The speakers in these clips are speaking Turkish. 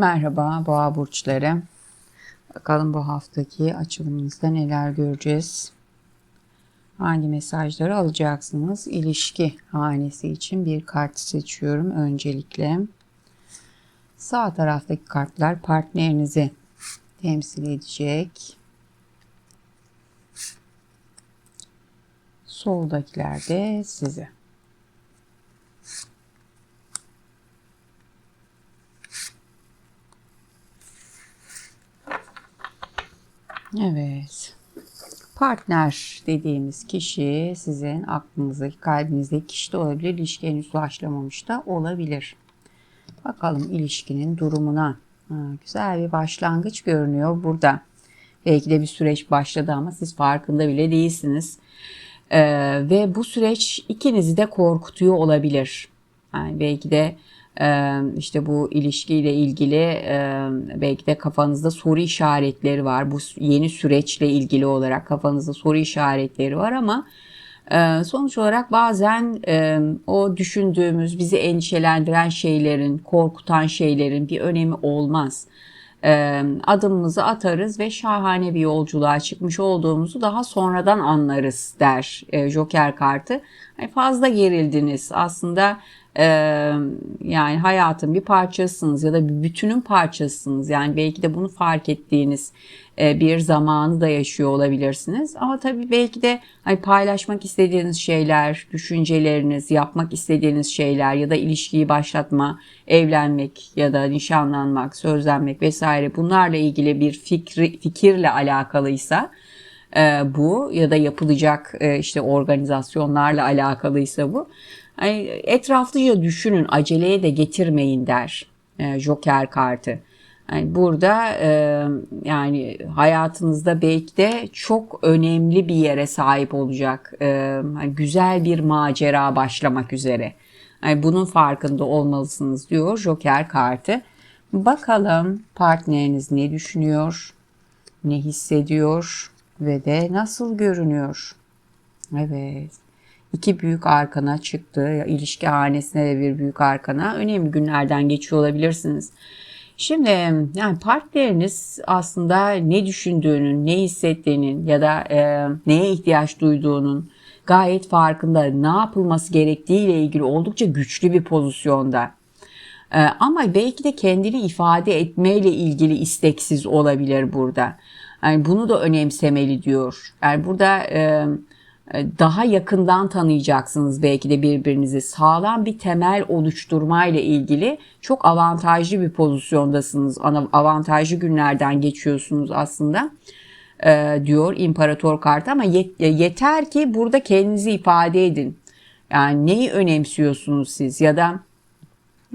Merhaba boğa burçları. Bakalım bu haftaki açılımımızda neler göreceğiz. Hangi mesajları alacaksınız? İlişki hanesi için bir kart seçiyorum öncelikle. Sağ taraftaki kartlar partnerinizi temsil edecek. Soldakiler de sizi. Evet. Partner dediğimiz kişi sizin aklınızdaki, kalbinizdeki kişi de olabilir. İlişki henüz başlamamış da olabilir. Bakalım ilişkinin durumuna. Ha, güzel bir başlangıç görünüyor burada. Belki de bir süreç başladı ama siz farkında bile değilsiniz. Ee, ve bu süreç ikinizi de korkutuyor olabilir. Yani belki de işte bu ilişkiyle ilgili belki de kafanızda soru işaretleri var. Bu yeni süreçle ilgili olarak kafanızda soru işaretleri var ama sonuç olarak bazen o düşündüğümüz, bizi endişelendiren şeylerin, korkutan şeylerin bir önemi olmaz. Adımımızı atarız ve şahane bir yolculuğa çıkmış olduğumuzu daha sonradan anlarız der Joker kartı. Fazla gerildiniz. Aslında yani hayatın bir parçasısınız ya da bir bütünün parçasısınız. Yani belki de bunu fark ettiğiniz bir zamanı da yaşıyor olabilirsiniz. Ama tabii belki de hani paylaşmak istediğiniz şeyler, düşünceleriniz, yapmak istediğiniz şeyler ya da ilişkiyi başlatma, evlenmek ya da nişanlanmak, sözlenmek vesaire bunlarla ilgili bir fikri, fikirle alakalıysa bu ya da yapılacak işte organizasyonlarla alakalıysa bu etraflıca düşünün, aceleye de getirmeyin der e, Joker kartı. Yani burada e, yani hayatınızda belki de çok önemli bir yere sahip olacak. E, güzel bir macera başlamak üzere. Yani bunun farkında olmalısınız diyor Joker kartı. Bakalım partneriniz ne düşünüyor, ne hissediyor ve de nasıl görünüyor. Evet iki büyük arkana çıktı. İlişki hanesine de bir büyük arkana. Önemli günlerden geçiyor olabilirsiniz. Şimdi yani partneriniz aslında ne düşündüğünün, ne hissettiğinin ya da e, neye ihtiyaç duyduğunun gayet farkında. Ne yapılması gerektiği ile ilgili oldukça güçlü bir pozisyonda. E, ama belki de kendini ifade etmeyle ilgili isteksiz olabilir burada. Yani bunu da önemsemeli diyor. Yani burada e, daha yakından tanıyacaksınız belki de birbirinizi. Sağlam bir temel oluşturma ile ilgili çok avantajlı bir pozisyondasınız. Avantajlı günlerden geçiyorsunuz aslında e, diyor imparator kartı ama yeter ki burada kendinizi ifade edin. Yani neyi önemsiyorsunuz siz ya da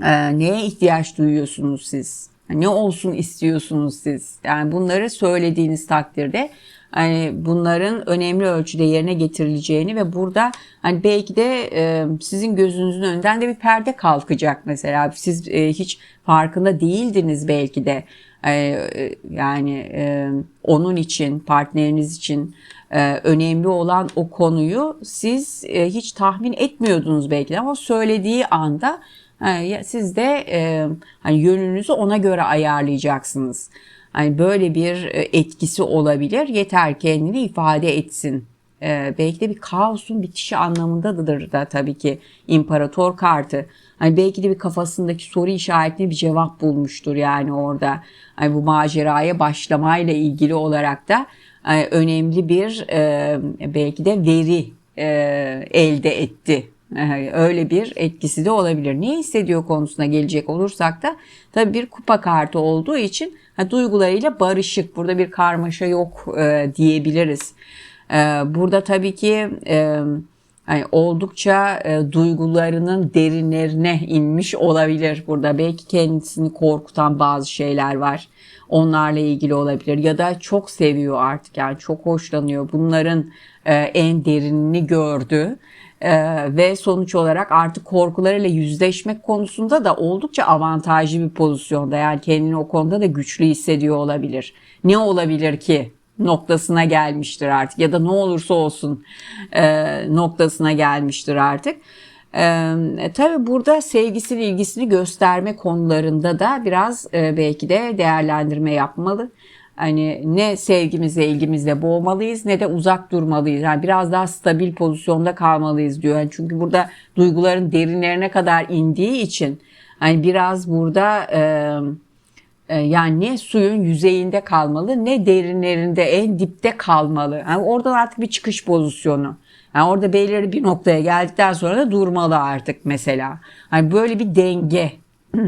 e, neye ihtiyaç duyuyorsunuz siz? Ne olsun istiyorsunuz siz? Yani bunları söylediğiniz takdirde hani bunların önemli ölçüde yerine getirileceğini ve burada hani belki de e, sizin gözünüzün önünden de bir perde kalkacak mesela. Siz e, hiç farkında değildiniz belki de. E, yani onun için, partneriniz için önemli olan o konuyu siz hiç tahmin etmiyordunuz belki de ama söylediği anda siz de hani yönünüzü ona göre ayarlayacaksınız. Hani böyle bir e, etkisi olabilir. Yeter kendini ifade etsin. Ee, belki de bir kaosun bitişi anlamındadır da tabii ki imparator kartı. Hani belki de bir kafasındaki soru işaretine bir cevap bulmuştur yani orada. Hani bu maceraya başlamayla ilgili olarak da hani önemli bir e, belki de veri e, elde etti öyle bir etkisi de olabilir. Ne hissediyor konusuna gelecek olursak da tabii bir kupa kartı olduğu için ha, duygularıyla barışık. Burada bir karmaşa yok e, diyebiliriz. E, burada tabii ki e, yani oldukça e, duygularının derinlerine inmiş olabilir burada. Belki kendisini korkutan bazı şeyler var. Onlarla ilgili olabilir ya da çok seviyor artık yani çok hoşlanıyor. Bunların e, en derinini gördü ee, ve sonuç olarak artık korkularıyla yüzleşmek konusunda da oldukça avantajlı bir pozisyonda. Yani kendini o konuda da güçlü hissediyor olabilir. Ne olabilir ki? noktasına gelmiştir artık ya da ne olursa olsun e, noktasına gelmiştir artık. Ee, tabii burada sevgisini ilgisini gösterme konularında da biraz e, belki de değerlendirme yapmalı. Hani ne sevgimizle ilgimizle boğmalıyız ne de uzak durmalıyız. Yani biraz daha stabil pozisyonda kalmalıyız diyor. Yani çünkü burada duyguların derinlerine kadar indiği için hani biraz burada e, yani ne suyun yüzeyinde kalmalı ne derinlerinde en dipte kalmalı. Yani oradan artık bir çıkış pozisyonu. Yani orada belirli bir noktaya geldikten sonra da durmalı artık mesela. Hani böyle bir denge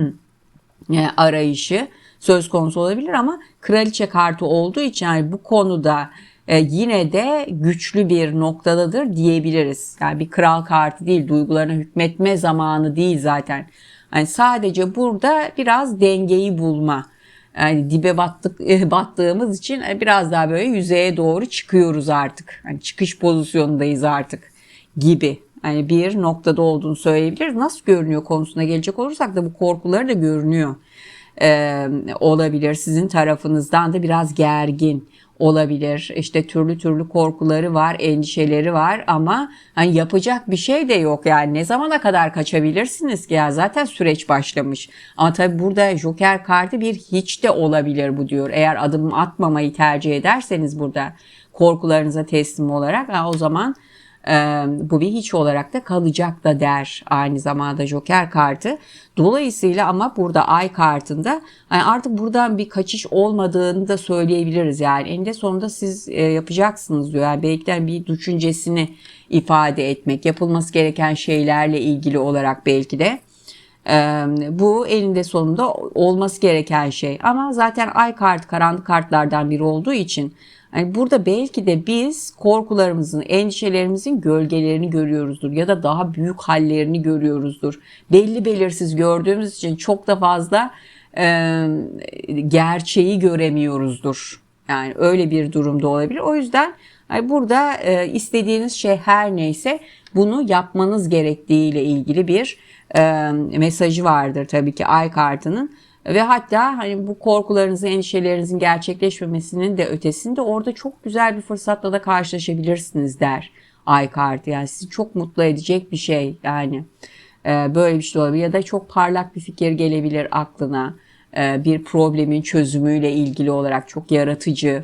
e, arayışı söz konusu olabilir ama kraliçe kartı olduğu için yani bu konuda e, yine de güçlü bir noktadadır diyebiliriz. Yani bir kral kartı değil, duygularına hükmetme zamanı değil zaten. Yani sadece burada biraz dengeyi bulma. Yani dibe battık e, battığımız için e, biraz daha böyle yüzeye doğru çıkıyoruz artık. Hani çıkış pozisyonundayız artık gibi. Hani bir noktada olduğunu söyleyebiliriz. Nasıl görünüyor konusuna gelecek olursak da bu korkuları da görünüyor. Ee, olabilir. Sizin tarafınızdan da biraz gergin olabilir. İşte türlü türlü korkuları var, endişeleri var ama hani yapacak bir şey de yok yani. Ne zamana kadar kaçabilirsiniz ki ya zaten süreç başlamış. Ama tabii burada Joker kartı bir hiç de olabilir bu diyor. Eğer adım atmamayı tercih ederseniz burada korkularınıza teslim olarak o zaman bu bir hiç olarak da kalacak da der aynı zamanda Joker kartı. Dolayısıyla ama burada ay kartında yani artık buradan bir kaçış olmadığını da söyleyebiliriz. Yani eninde sonunda siz e, yapacaksınız diyor. Yani belki de bir düşüncesini ifade etmek, yapılması gereken şeylerle ilgili olarak belki de bu elinde sonunda olması gereken şey. Ama zaten ay kartı karanlık kartlardan biri olduğu için yani burada belki de biz korkularımızın, endişelerimizin gölgelerini görüyoruzdur ya da daha büyük hallerini görüyoruzdur. Belli belirsiz gördüğümüz için çok da fazla e, gerçeği göremiyoruzdur. Yani öyle bir durumda olabilir. O yüzden yani burada e, istediğiniz şey her neyse bunu yapmanız gerektiği ile ilgili bir e, mesajı vardır tabii ki ay kartının. Ve hatta hani bu korkularınızın, endişelerinizin gerçekleşmemesinin de ötesinde orada çok güzel bir fırsatla da karşılaşabilirsiniz der ay kartı. Yani sizi çok mutlu edecek bir şey yani. Ee, böyle bir şey olabilir ya da çok parlak bir fikir gelebilir aklına. Ee, bir problemin çözümüyle ilgili olarak çok yaratıcı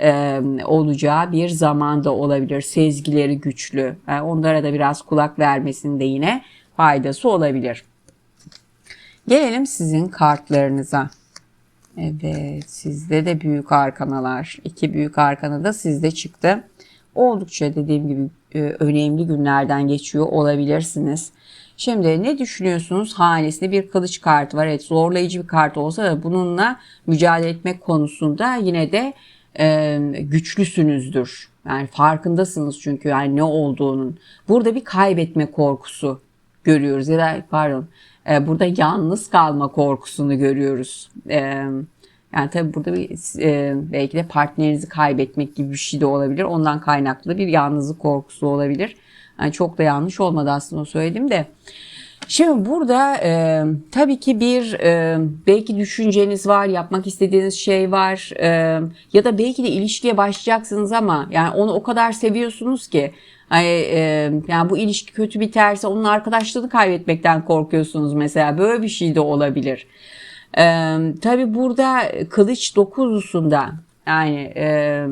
e, olacağı bir zamanda olabilir. Sezgileri güçlü. Yani onlara da biraz kulak vermesinde yine faydası olabilir. Gelelim sizin kartlarınıza. Evet sizde de büyük arkanalar. iki büyük arkana da sizde çıktı. Oldukça dediğim gibi e, önemli günlerden geçiyor olabilirsiniz. Şimdi ne düşünüyorsunuz? Hanesinde bir kılıç kartı var. Evet zorlayıcı bir kart olsa da bununla mücadele etmek konusunda yine de e, güçlüsünüzdür. Yani farkındasınız çünkü yani ne olduğunun. Burada bir kaybetme korkusu görüyoruz ya da pardon e, burada yalnız kalma korkusunu görüyoruz. E, yani tabii burada bir e, belki de partnerinizi kaybetmek gibi bir şey de olabilir. Ondan kaynaklı bir yalnızlık korkusu olabilir. Yani çok da yanlış olmadı aslında o söylediğim de. Şimdi burada e, tabii ki bir e, belki düşünceniz var, yapmak istediğiniz şey var e, ya da belki de ilişkiye başlayacaksınız ama yani onu o kadar seviyorsunuz ki Hani, e, yani bu ilişki kötü biterse onun arkadaşlığını kaybetmekten korkuyorsunuz mesela. Böyle bir şey de olabilir. E, tabii burada kılıç dokuzusunda yani e,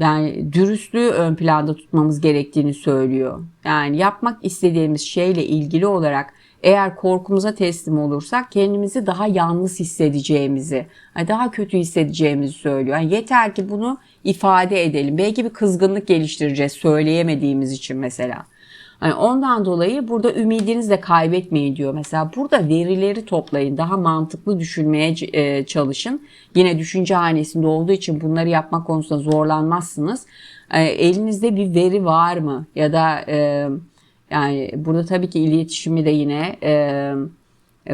yani dürüstlüğü ön planda tutmamız gerektiğini söylüyor. Yani yapmak istediğimiz şeyle ilgili olarak eğer korkumuza teslim olursak kendimizi daha yalnız hissedeceğimizi, daha kötü hissedeceğimizi söylüyor. Yani yeter ki bunu ifade edelim. Belki bir kızgınlık geliştireceğiz söyleyemediğimiz için mesela. Yani ondan dolayı burada ümidinizi de kaybetmeyin diyor. Mesela burada verileri toplayın. Daha mantıklı düşünmeye e, çalışın. Yine düşünce hanesinde olduğu için bunları yapmak konusunda zorlanmazsınız. E, elinizde bir veri var mı? Ya da e, yani burada tabii ki iletişimi de yine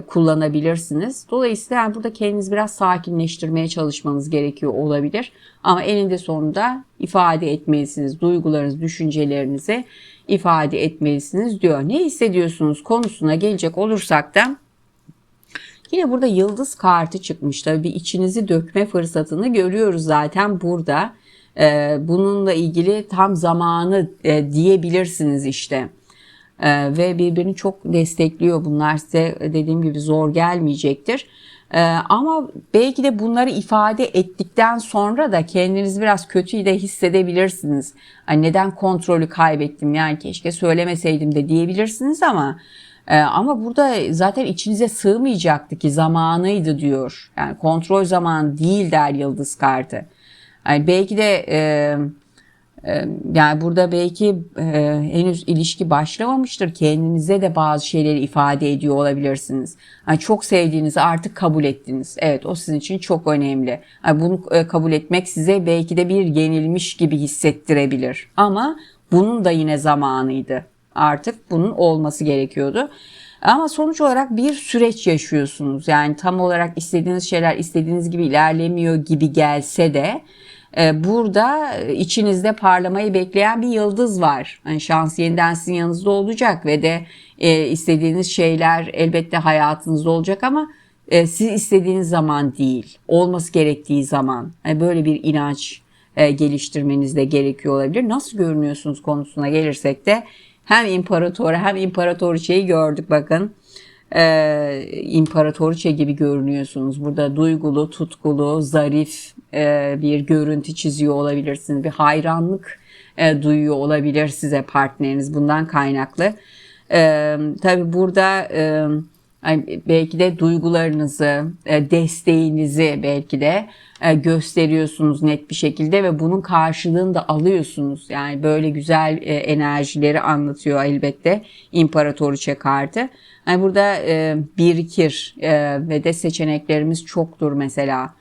kullanabilirsiniz. Dolayısıyla yani burada kendinizi biraz sakinleştirmeye çalışmanız gerekiyor olabilir. Ama eninde sonunda ifade etmelisiniz. Duygularınız, düşüncelerinizi ifade etmelisiniz diyor. Ne hissediyorsunuz konusuna gelecek olursak da yine burada yıldız kartı çıkmış. Tabii bir içinizi dökme fırsatını görüyoruz zaten burada. Ee, bununla ilgili tam zamanı e, diyebilirsiniz işte. Ee, ve birbirini çok destekliyor. Bunlar size dediğim gibi zor gelmeyecektir. Ee, ama belki de bunları ifade ettikten sonra da kendinizi biraz kötü de hissedebilirsiniz. Hani neden kontrolü kaybettim yani keşke söylemeseydim de diyebilirsiniz ama e, ama burada zaten içinize sığmayacaktı ki zamanıydı diyor. Yani kontrol zamanı değil der yıldız kartı. Yani belki de e, e, yani burada belki e, henüz ilişki başlamamıştır. Kendinize de bazı şeyleri ifade ediyor olabilirsiniz. Yani çok sevdiğinizi artık kabul ettiniz. Evet o sizin için çok önemli. Yani bunu e, kabul etmek size belki de bir yenilmiş gibi hissettirebilir. Ama bunun da yine zamanıydı. Artık bunun olması gerekiyordu. Ama sonuç olarak bir süreç yaşıyorsunuz. Yani tam olarak istediğiniz şeyler istediğiniz gibi ilerlemiyor gibi gelse de burada içinizde parlamayı bekleyen bir yıldız var. Yani şans yeniden sizin yanınızda olacak ve de e, istediğiniz şeyler elbette hayatınızda olacak ama e, siz istediğiniz zaman değil, olması gerektiği zaman. Yani böyle bir inanç e, geliştirmeniz de gerekiyor olabilir. Nasıl görünüyorsunuz konusuna gelirsek de hem imparatoru hem imparatoriçeyi gördük bakın. Ee, imparatoriçe gibi görünüyorsunuz. Burada duygulu, tutkulu, zarif e, bir görüntü çiziyor olabilirsiniz. Bir hayranlık e, duyuyor olabilir size partneriniz bundan kaynaklı. Ee, tabii burada e, belki de duygularınızı, e, desteğinizi belki de e, gösteriyorsunuz net bir şekilde ve bunun karşılığını da alıyorsunuz. Yani böyle güzel e, enerjileri anlatıyor elbette İmparatoriçe kartı. Yani burada birikir ve de seçeneklerimiz çoktur mesela.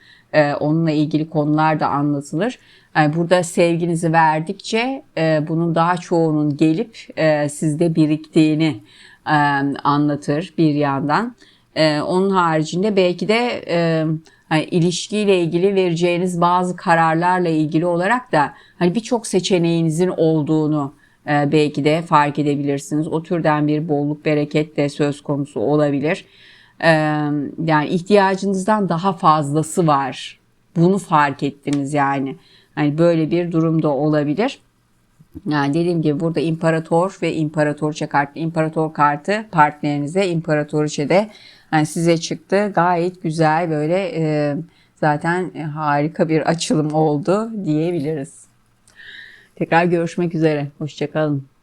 Onunla ilgili konular da anlatılır. Yani burada sevginizi verdikçe bunun daha çoğunun gelip sizde biriktiğini anlatır bir yandan. Onun haricinde belki de hani ilişkiyle ilgili vereceğiniz bazı kararlarla ilgili olarak da hani birçok seçeneğinizin olduğunu belki de fark edebilirsiniz. O türden bir bolluk bereket de söz konusu olabilir. Yani ihtiyacınızdan daha fazlası var. Bunu fark ettiniz yani. Hani böyle bir durumda olabilir. Yani dediğim gibi burada imparator ve imparatoriçe kartı, imparator kartı partnerinize, imparatoriçe de yani size çıktı. Gayet güzel böyle e, zaten harika bir açılım oldu diyebiliriz. Tekrar görüşmek üzere. Hoşçakalın.